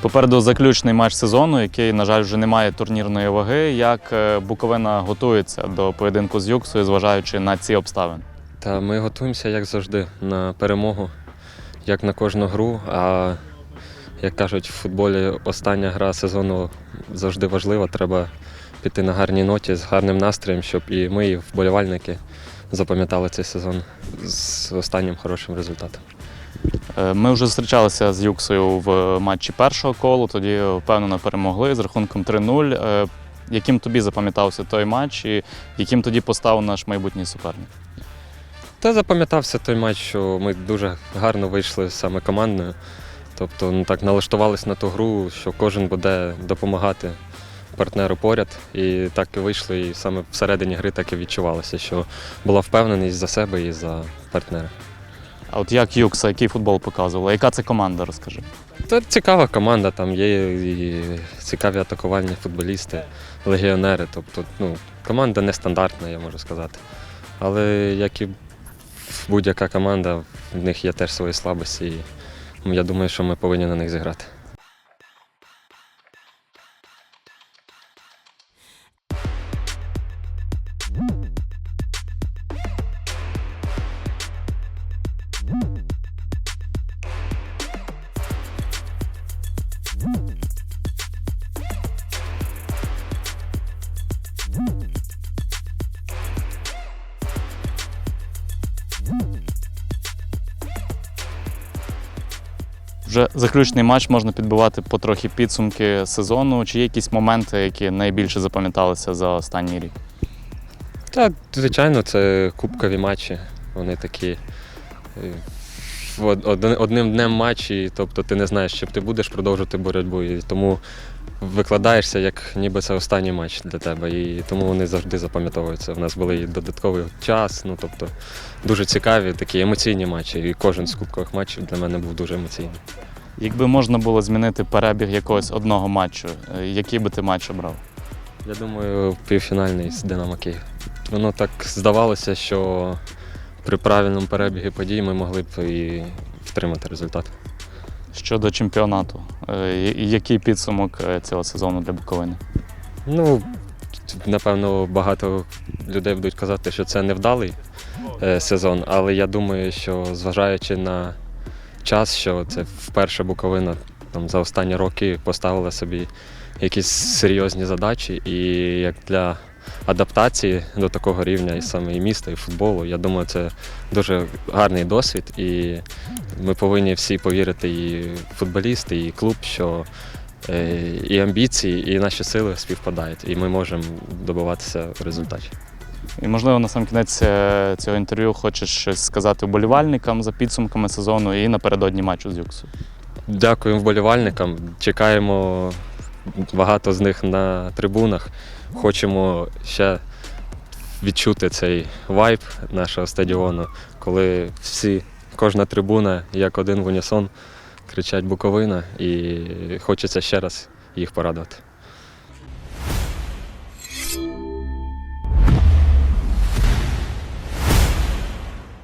Попереду заключний матч сезону, який, на жаль, вже не має турнірної ваги. Як е, Буковина готується до поєдинку з Юксою, зважаючи на ці обставини? Та ми готуємося, як завжди, на перемогу, як на кожну гру. А як кажуть, в футболі остання гра сезону завжди важлива. Треба піти на гарній ноті з гарним настроєм, щоб і ми, і вболівальники запам'ятали цей сезон з останнім хорошим результатом. Е, Ми вже зустрічалися з Юксою в матчі першого колу, тоді впевнено перемогли з рахунком 3-0. Е, Яким тобі запам'ятався той матч і яким тоді постав наш майбутній суперник? Та запам'ятався той матч, що ми дуже гарно вийшли саме командною. Тобто ну, так налаштувалися на ту гру, що кожен буде допомагати партнеру поряд. І так і вийшло, і саме всередині гри так і відчувалося, що була впевненість за себе і за партнера. А от як Юкса, який футбол показувала? Яка це команда, розкажи? Це цікава команда, там є і цікаві атакувальні футболісти, легіонери. Тобто, ну, команда нестандартна, я можу сказати. Але як і будь-яка команда, в них є теж свої слабості. І я думаю, що ми повинні на них зіграти. Вже заключний матч можна підбивати потрохи підсумки сезону. Чи є якісь моменти, які найбільше запам'яталися за останній рік? Та, звичайно, це кубкові матчі. Вони такі е, одним днем матчі, тобто ти не знаєш, чи ти будеш продовжувати боротьбу. І тому викладаєшся, як ніби це останній матч для тебе. І тому вони завжди запам'ятовуються. У нас були і додатковий час, ну тобто дуже цікаві, такі емоційні матчі. І кожен з кубкових матчів для мене був дуже емоційний. Якби можна було змінити перебіг якогось одного матчу, е, який би ти матч обрав? Я думаю, півфінальний з Динамо Київ. Воно так здавалося, що при правильному перебігі подій ми могли б і втримати результат. Щодо чемпіонату, е, який підсумок е, цього сезону для Буковини? Ну, напевно, багато людей будуть казати, що це невдалий е, сезон, але я думаю, що зважаючи на час, що це вперше Буковина там, за останні роки поставила собі якісь серйозні задачі, і як для адаптації до такого рівня і саме і міста, і футболу, я думаю, це дуже гарний досвід, і ми повинні всі повірити, і футболісти, і клуб, що е, і амбіції, і наші сили співпадають, і ми можемо добиватися результатів. І можливо на сам кінець е, цього інтерв'ю хочеш щось сказати вболівальникам за підсумками сезону і напередодні матчу з Юксою. Дякуємо вболівальникам. Чекаємо багато з них на трибунах. Хочемо ще відчути цей вайб нашого стадіону, коли всі, кожна трибуна, як один в унісон, кричать Буковина, і хочеться ще раз їх порадувати.